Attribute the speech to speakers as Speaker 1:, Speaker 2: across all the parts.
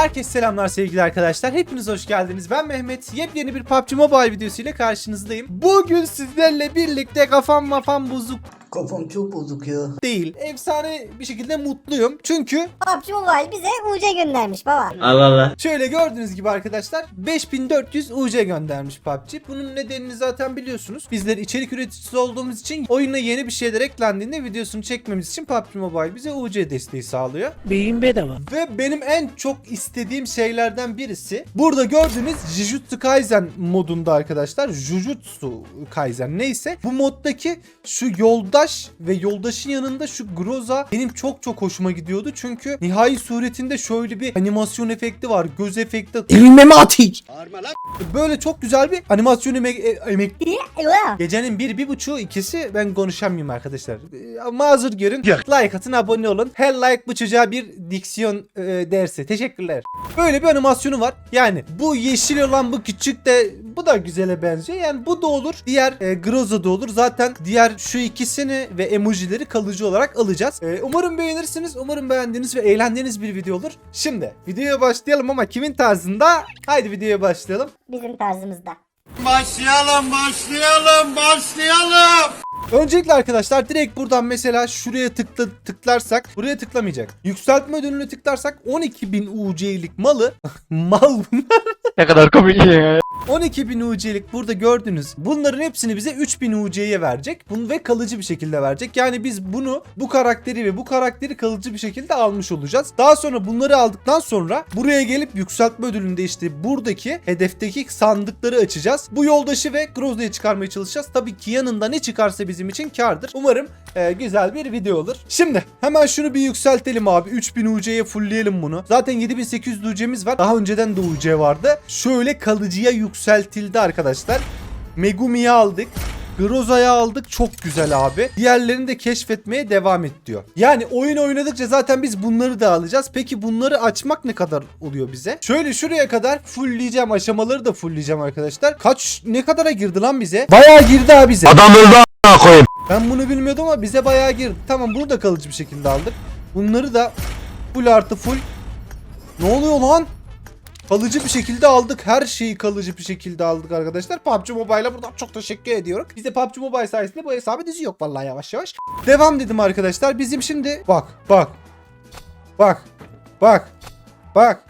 Speaker 1: Herkese selamlar sevgili arkadaşlar. Hepiniz hoş geldiniz. Ben Mehmet. Yepyeni bir PUBG Mobile videosu ile karşınızdayım. Bugün sizlerle birlikte kafam mafam bozuk
Speaker 2: Kafam çok bozuk ya.
Speaker 1: değil. Efsane bir şekilde mutluyum. Çünkü
Speaker 3: PUBG Mobile bize UC göndermiş baba.
Speaker 4: Allah Allah.
Speaker 1: şöyle gördüğünüz gibi arkadaşlar 5400 UC göndermiş PUBG. Bunun nedenini zaten biliyorsunuz. Bizler içerik üreticisi olduğumuz için oyuna yeni bir şeyler eklendiğinde videosunu çekmemiz için PUBG Mobile bize UC desteği sağlıyor.
Speaker 5: Beyin bedava.
Speaker 1: Ve benim en çok istediğim şeylerden birisi burada gördüğünüz Jujutsu Kaisen modunda arkadaşlar. Jujutsu Kaisen neyse. Bu moddaki şu yoldaş ve yoldaşın yanında şu Groza benim çok çok hoşuma gidiyordu. Çünkü nihai suretinde şöyle bir animasyon efekti var. Göz efekti.
Speaker 5: Elime mi atayım?
Speaker 1: Böyle çok güzel bir animasyon emek, e- emek. Gecenin bir, bir buçuğu, ikisi ben konuşamıyorum arkadaşlar. Ee, Mazur görün. Like atın, abone olun. Her like bu çocuğa bir diksiyon e, dersi. Teşekkürler. Böyle bir animasyonu var. Yani bu yeşil olan bu küçük de bu da güzele benziyor. Yani bu da olur. Diğer e, Groza da olur. Zaten diğer şu ikisini ve emojileri kalıcı olarak alacağız. E, umarım beğenirsiniz. Umarım beğendiğiniz ve eğlendiğiniz bir video olur. Şimdi videoya başlayalım ama kimin tarzında? Haydi videoya başlayalım.
Speaker 3: Bizim tarzımızda.
Speaker 4: Başlayalım, başlayalım, başlayalım.
Speaker 1: Öncelikle arkadaşlar direkt buradan mesela şuraya tıkla, tıklarsak buraya tıklamayacak. Yükseltme ödülünü tıklarsak 12.000 UC'lik malı mal bunlar.
Speaker 5: Ne kadar komik ya.
Speaker 1: 12.000 UC'lik burada gördünüz. Bunların hepsini bize 3000 UC'ye verecek. Bunu ve kalıcı bir şekilde verecek. Yani biz bunu bu karakteri ve bu karakteri kalıcı bir şekilde almış olacağız. Daha sonra bunları aldıktan sonra buraya gelip yükseltme ödülünde işte buradaki hedefteki sandıkları açacağız. Bu yoldaşı ve Groza'yı çıkarmaya çalışacağız. Tabii ki yanında ne çıkarsa bizim için kardır. Umarım e, güzel bir video olur. Şimdi hemen şunu bir yükseltelim abi. 3000 UC'ye fullleyelim bunu. Zaten 7800 UC'miz var. Daha önceden de UC vardı. Şöyle kalıcıya yükseltildi arkadaşlar. Megumi'yi aldık. Groza'yı aldık. Çok güzel abi. Diğerlerini de keşfetmeye devam et diyor. Yani oyun oynadıkça zaten biz bunları da alacağız. Peki bunları açmak ne kadar oluyor bize? Şöyle şuraya kadar fullleyeceğim. Aşamaları da fullleyeceğim arkadaşlar. Kaç ne kadara girdi lan bize? Bayağı girdi abi bize.
Speaker 4: Adam öldü koyayım.
Speaker 1: Ben bunu bilmiyordum ama bize bayağı girdi. Tamam bunu da kalıcı bir şekilde aldık. Bunları da full artı full. Ne oluyor lan? Kalıcı bir şekilde aldık. Her şeyi kalıcı bir şekilde aldık arkadaşlar. PUBG Mobile'a buradan çok teşekkür ediyorum. Bize PUBG Mobile sayesinde bu hesabı dizi yok vallahi yavaş yavaş. Devam dedim arkadaşlar. Bizim şimdi bak bak. Bak. Bak. Bak.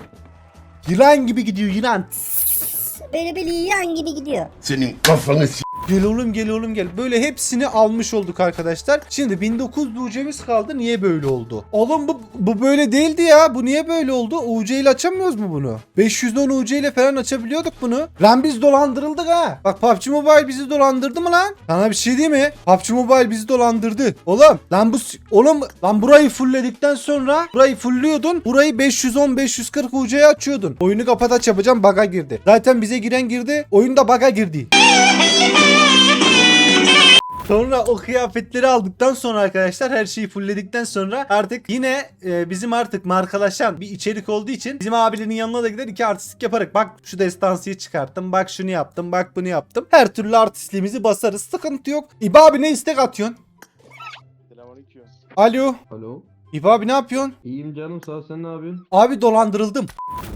Speaker 1: Yılan gibi gidiyor yılan.
Speaker 3: Böyle böyle yılan gibi gidiyor.
Speaker 4: Senin kafanı s***.
Speaker 1: Gel oğlum gel oğlum gel. Böyle hepsini almış olduk arkadaşlar. Şimdi 1900 UC'miz kaldı. Niye böyle oldu? Oğlum bu, bu böyle değildi ya. Bu niye böyle oldu? UC ile açamıyoruz mu bunu? 510 UC ile falan açabiliyorduk bunu. Lan biz dolandırıldık ha. Bak PUBG Mobile bizi dolandırdı mı lan? Sana bir şey diyeyim mi? PUBG Mobile bizi dolandırdı. Oğlum lan bu oğlum lan burayı fullledikten sonra burayı fullliyordun. Burayı 510 540 UC'ye açıyordun. Oyunu kapat aç yapacağım bug'a girdi. Zaten bize giren girdi. Oyunda bug'a girdi. Sonra o kıyafetleri aldıktan sonra arkadaşlar her şeyi fullledikten sonra artık yine e, bizim artık markalaşan bir içerik olduğu için bizim abilerin yanına da gider iki artistlik yaparak bak şu destansıyı çıkarttım bak şunu yaptım bak bunu yaptım. Her türlü artistliğimizi basarız sıkıntı yok. İba abi ne istek atıyorsun?
Speaker 6: Selamünaleyküm.
Speaker 1: Alo.
Speaker 7: Alo.
Speaker 1: İba abi ne yapıyorsun?
Speaker 7: İyiyim canım sağ ol, sen ne yapıyorsun?
Speaker 1: Abi dolandırıldım.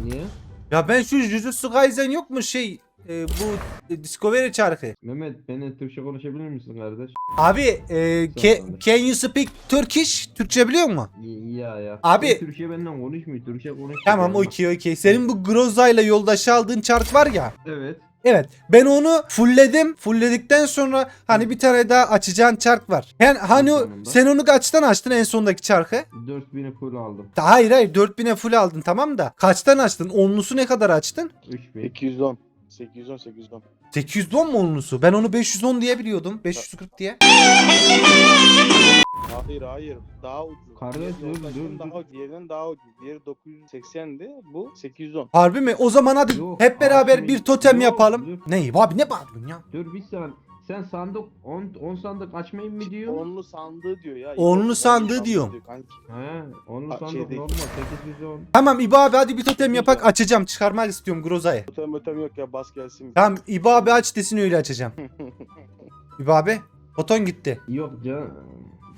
Speaker 7: Niye?
Speaker 1: Ya ben şu Jujutsu Kaisen yok mu şey e, bu Discovery çarkı.
Speaker 7: Mehmet beni Türkçe konuşabilir misin kardeş?
Speaker 1: Abi e, ca- can you speak Turkish? Türkçe biliyor musun?
Speaker 7: İyi ya ya.
Speaker 1: Abi-
Speaker 7: Sen Türkçe benden konuşmuyor. Türkçe konuş.
Speaker 1: Tamam okey okey. Senin bu Groza'yla yoldaşı aldığın çark var ya.
Speaker 7: Evet.
Speaker 1: Evet. Ben onu fullledim. Fullledikten sonra hani bir tane daha açacağın çark var. Yani hani o- sen onu kaçtan açtın en sondaki çarkı?
Speaker 7: 4000'e full aldım.
Speaker 1: Hayır hayır 4000'e full aldın tamam da. Kaçtan açtın? Onlusu ne kadar açtın?
Speaker 7: 3000.
Speaker 6: 810. 810 810.
Speaker 1: 810 mu onlusu? Ben onu 510 diye biliyordum. 540 diye.
Speaker 6: Hayır hayır. Daha ucuz.
Speaker 7: Kardeş, dur, dur,
Speaker 6: daha ucuz. Diğerinden daha ucuz. Diğeri 980'di. Bu 810.
Speaker 1: Harbi mi? O zaman hadi
Speaker 7: Yok,
Speaker 1: hep beraber
Speaker 7: abi,
Speaker 1: bir totem
Speaker 7: yok,
Speaker 1: yapalım.
Speaker 7: dur.
Speaker 1: Ney? Abi ne bağırıyorsun ya?
Speaker 7: Dur bir saniye. Sen sandık 10 10 sandık açmayı mı diyorsun?
Speaker 6: Onlu sandığı diyor ya.
Speaker 1: Onlu sandığı
Speaker 6: diyor kanki.
Speaker 7: He, onlu
Speaker 6: Ha, şey
Speaker 7: sandık
Speaker 6: değil.
Speaker 7: normal 810.
Speaker 1: Tamam İbo abi hadi bir totem yapak açacağım. Çıkarmak istiyorum Groza'yı.
Speaker 6: Totem ötem yok ya bas gelsin.
Speaker 1: Tamam İbo abi aç desin öyle açacağım. İbo abi. Foton gitti.
Speaker 7: Yok can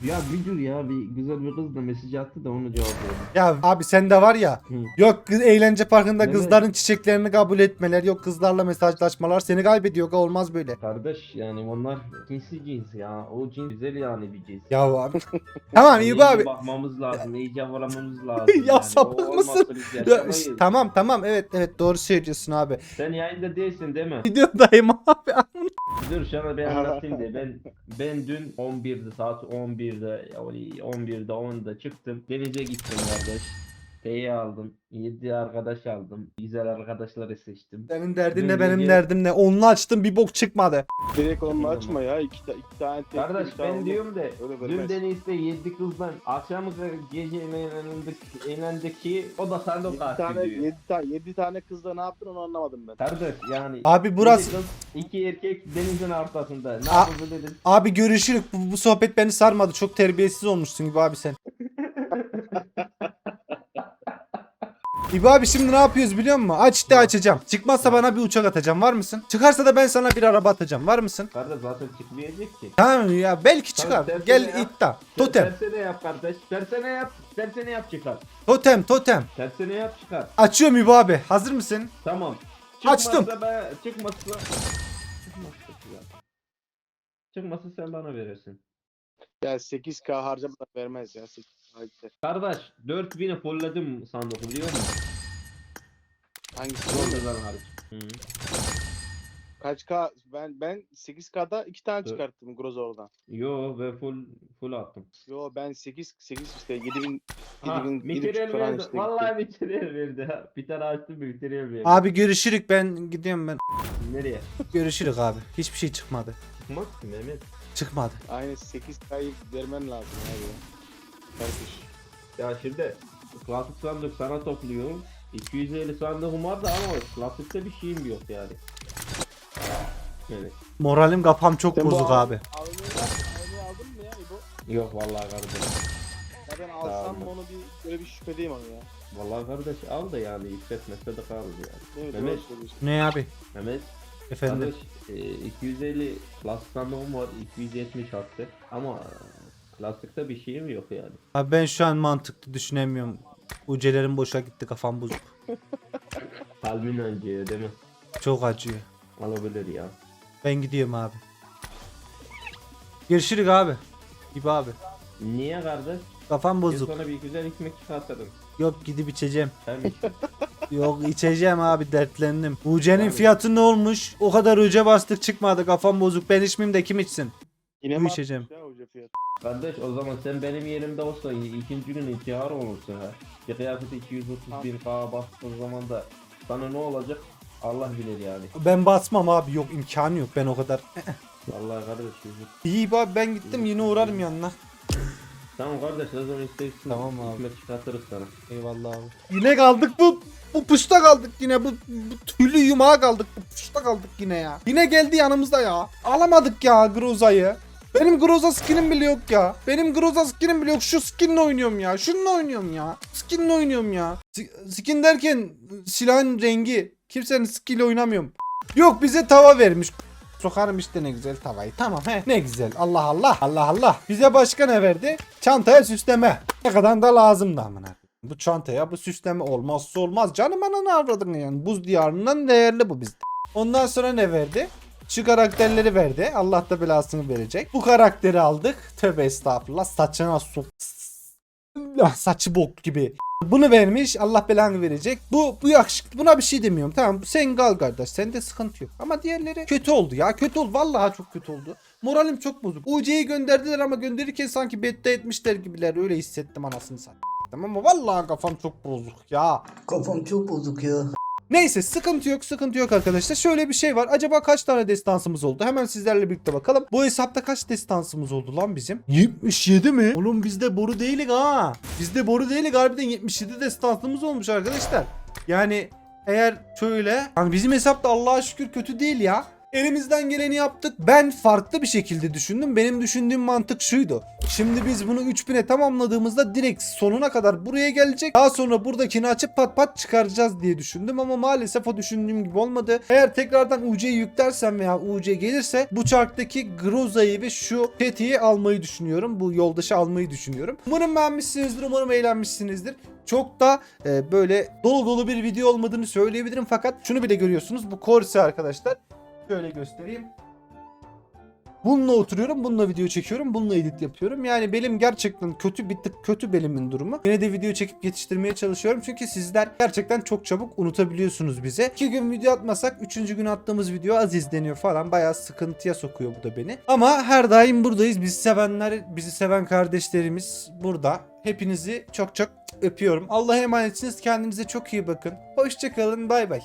Speaker 7: Ya bir dur ya bir güzel bir kız da mesaj attı da onu cevap verdim.
Speaker 1: Ya abi sende var ya.
Speaker 7: Hı.
Speaker 1: Yok kız- eğlence parkında
Speaker 7: Mehmet.
Speaker 1: kızların çiçeklerini kabul etmeler. Yok kızlarla mesajlaşmalar. Seni kaybediyor. Olmaz böyle.
Speaker 7: Kardeş yani onlar cinsi cins ya. O cins güzel yani bir cins.
Speaker 1: Ya abi. tamam iyi
Speaker 7: İyice
Speaker 1: abi.
Speaker 7: bakmamız lazım, iyice varamamız lazım.
Speaker 1: Ya
Speaker 7: yani.
Speaker 1: sapık
Speaker 7: olmazsa
Speaker 1: mısın?
Speaker 7: biz
Speaker 1: Ya,
Speaker 7: yaşamayız.
Speaker 1: tamam tamam evet evet doğru söylüyorsun abi.
Speaker 7: Sen yayında değilsin değil mi?
Speaker 1: Videodayım abi.
Speaker 7: Dur sana bir anlatayım de ben ben dün 11'de saat 11'de yani 11'de 10'da çıktım. Denize gittim kardeş. T'yi aldım. 7 arkadaş aldım. Güzel arkadaşları seçtim.
Speaker 1: Senin derdin
Speaker 7: Dün
Speaker 1: ne benim
Speaker 7: gece-
Speaker 1: derdim ne? Onu açtım bir bok çıkmadı.
Speaker 6: Direkt onu
Speaker 7: Tamam.
Speaker 6: açma ya. İki, ta- iki tane tek
Speaker 7: Kardeş ben diyorum da
Speaker 6: Öyle
Speaker 7: dün
Speaker 6: vermez.
Speaker 7: denizde 7 kızdan akşam gece eğlendik, eğlendik ki o da sende
Speaker 6: Yedi
Speaker 7: o
Speaker 6: tane,
Speaker 7: diyor.
Speaker 6: yedi, tane, yedi tane kızla ne yaptın onu anlamadım ben.
Speaker 7: Kardeş yani
Speaker 1: Abi burası
Speaker 7: yedi kız, iki erkek denizin ortasında. Ne
Speaker 1: A-
Speaker 7: yapıldı dedim.
Speaker 1: Abi görüşürük. Bu, bu sohbet beni sarmadı. Çok terbiyesiz olmuşsun gibi abi sen. İbi abi şimdi ne yapıyoruz biliyor musun? Aç de açacağım. Çıkmazsa bana bir uçak atacağım. Var mısın? Çıkarsa da ben sana bir araba atacağım. Var mısın?
Speaker 7: Kardeş zaten çıkmayacak ki.
Speaker 1: Tamam ya belki çıkar.
Speaker 7: Tamam, tersine
Speaker 1: Gel
Speaker 7: yap.
Speaker 1: iddia. Totem.
Speaker 7: Tersine yap kardeş. Tersine yap. Tersine yap çıkar.
Speaker 1: Totem totem.
Speaker 7: Tersine yap çıkar.
Speaker 1: Açıyorum İbi abi. Hazır mısın?
Speaker 7: Tamam.
Speaker 1: Açtım.
Speaker 7: Çıkmazsa ben çıkmazsa çıkmazsa ya. Çıkmazsa sen bana verirsin.
Speaker 6: Ya 8k harcamadan vermez ya. 8k gider.
Speaker 7: Kardeş 4000'i fullledim sandık biliyor musun?
Speaker 6: Hangisi?
Speaker 7: Zorludan hariç. Hı.
Speaker 6: Kaç k? Ben ben 8k'da 2 tane çıkarttım Grozor'dan.
Speaker 7: Yo ve full full attım.
Speaker 6: Yo ben 8 8 işte 7000
Speaker 7: Ha,
Speaker 6: 7000
Speaker 7: materyal
Speaker 6: 7000 falan
Speaker 7: verdi.
Speaker 6: işte.
Speaker 7: Vallahi materyal verdi. ha. Bir tane açtım materyal verdi.
Speaker 1: Abi görüşürük ben gidiyorum ben.
Speaker 7: Nereye?
Speaker 1: Görüşürük abi. Hiçbir şey çıkmadı.
Speaker 7: Çıkmaz ki Mehmet.
Speaker 1: Çıkmadı.
Speaker 6: Aynen 8k'yı vermen lazım abi ya. Kardeş.
Speaker 7: Ya şimdi klasik sandık sana topluyorum. 250 sandığım vardı ama klasikte bir şeyim yok yani. Evet.
Speaker 1: Moralim kafam çok
Speaker 6: Sen bu
Speaker 1: bozuk
Speaker 6: al-
Speaker 1: abi.
Speaker 6: AVM'yi aldın mı ya İbo?
Speaker 7: Yok vallahi kardeş.
Speaker 6: Ya ben alsam onu bir böyle bir şüphedeyim onu ya.
Speaker 7: Vallahi kardeş al da yani hissetmese de kaldı yani.
Speaker 6: Mi?
Speaker 7: Mehmet.
Speaker 6: Söylüyorsun.
Speaker 1: Ne abi?
Speaker 7: Mehmet
Speaker 1: Efendim.
Speaker 7: kardeş e, 250 klasik sandığım var 270 attı ama e, klasikte bir şeyim yok yani.
Speaker 1: Abi ben şu an mantıklı düşünemiyorum. Ucelerim boşa gitti kafam bozuk.
Speaker 7: Kalbin acıyor değil mi?
Speaker 1: Çok acıyor.
Speaker 7: Olabilir ya.
Speaker 1: Ben gidiyorum abi. Görüşürük abi. İbi abi.
Speaker 7: Niye kardeş?
Speaker 1: Kafam bozuk.
Speaker 7: sana bir güzel ekmek çıkartırım.
Speaker 1: Yok gidip içeceğim.
Speaker 7: Sen mi?
Speaker 1: Yok içeceğim abi dertlendim. Uce'nin fiyatı ne olmuş? O kadar uca bastık çıkmadı kafam bozuk. Ben içmeyeyim de kim içsin?
Speaker 6: Yine
Speaker 1: Bu
Speaker 6: mi
Speaker 1: içeceğim.
Speaker 6: atmış fiyat.
Speaker 7: Kardeş o zaman sen benim yerimde olsan ikinci gün intihar olursun ha. Bir kıyafeti 231 k bastığın zaman da sana ne olacak? Allah bilir yani.
Speaker 1: Ben basmam abi yok imkanı yok ben o kadar.
Speaker 7: Vallahi kardeş.
Speaker 1: İyi abi ben gittim yine uğrarım yanına.
Speaker 7: Tamam kardeş ne zaman istersin.
Speaker 1: Tamam abi.
Speaker 7: Ekmek çıkartırız sana.
Speaker 1: Eyvallah abi. Yine kaldık bu bu puşta kaldık yine bu, bu tüylü yumağa kaldık bu puşta kaldık yine ya. Yine geldi yanımızda ya. Alamadık ya Groza'yı. Benim Groza skinim bile yok ya. Benim Groza skinim bile yok. Şu skinle oynuyorum ya. Şununla oynuyorum ya. Skinle oynuyorum ya. Skin derken silahın rengi. Kimsenin skill oynamıyorum. Yok bize tava vermiş. Sokarım işte ne güzel tavayı. Tamam he ne güzel. Allah Allah. Allah Allah. Bize başka ne verdi? Çantaya süsleme. Ne kadar da lazımdı amına. Bu çantaya bu süsleme olmazsa olmaz. Canım ananı avradın yani. Buz diyarından değerli bu bizde. Ondan sonra ne verdi? Şu karakterleri verdi. Allah da belasını verecek. Bu karakteri aldık. Tövbe estağfurullah. Saçına su. Saçı bok gibi. Bunu vermiş. Allah belanı verecek. Bu bu yakışıklı. Buna bir şey demiyorum. Tamam sen kal kardeş. Sende sıkıntı yok. Ama diğerleri kötü oldu ya. Kötü oldu. Vallahi çok kötü oldu. Moralim çok bozuk. UC'yi gönderdiler ama gönderirken sanki betta etmişler gibiler. Öyle hissettim anasını satayım. Ama vallahi kafam çok bozuk ya.
Speaker 2: Kafam çok bozuk ya.
Speaker 1: Neyse sıkıntı yok sıkıntı yok arkadaşlar. Şöyle bir şey var. Acaba kaç tane destansımız oldu? Hemen sizlerle birlikte bakalım. Bu hesapta kaç destansımız oldu lan bizim? 77 mi? Oğlum bizde boru değilik ha. Bizde boru değilik harbiden 77 destansımız olmuş arkadaşlar. Yani eğer şöyle hani bizim hesapta Allah'a şükür kötü değil ya. Elimizden geleni yaptık. Ben farklı bir şekilde düşündüm. Benim düşündüğüm mantık şuydu. Şimdi biz bunu 3000'e tamamladığımızda direkt sonuna kadar buraya gelecek. Daha sonra buradakini açıp pat pat çıkaracağız diye düşündüm ama maalesef o düşündüğüm gibi olmadı. Eğer tekrardan UC'yi yüklersem veya UC gelirse bu çarktaki Groza'yı ve şu Teti'yi almayı düşünüyorum. Bu yoldaşı almayı düşünüyorum. Umarım beğenmişsinizdir. Umarım eğlenmişsinizdir. Çok da e, böyle dolu dolu bir video olmadığını söyleyebilirim fakat şunu bile görüyorsunuz. Bu Corsa arkadaşlar. Şöyle göstereyim. Bununla oturuyorum, bununla video çekiyorum, bununla edit yapıyorum. Yani benim gerçekten kötü bir tık kötü belimin durumu. Yine de video çekip yetiştirmeye çalışıyorum. Çünkü sizler gerçekten çok çabuk unutabiliyorsunuz bize. İki gün video atmasak üçüncü gün attığımız video az izleniyor falan. Bayağı sıkıntıya sokuyor bu da beni. Ama her daim buradayız. Bizi sevenler, bizi seven kardeşlerimiz burada. Hepinizi çok çok öpüyorum. Allah'a emanetsiniz. Kendinize çok iyi bakın. Hoşçakalın. Bay bay.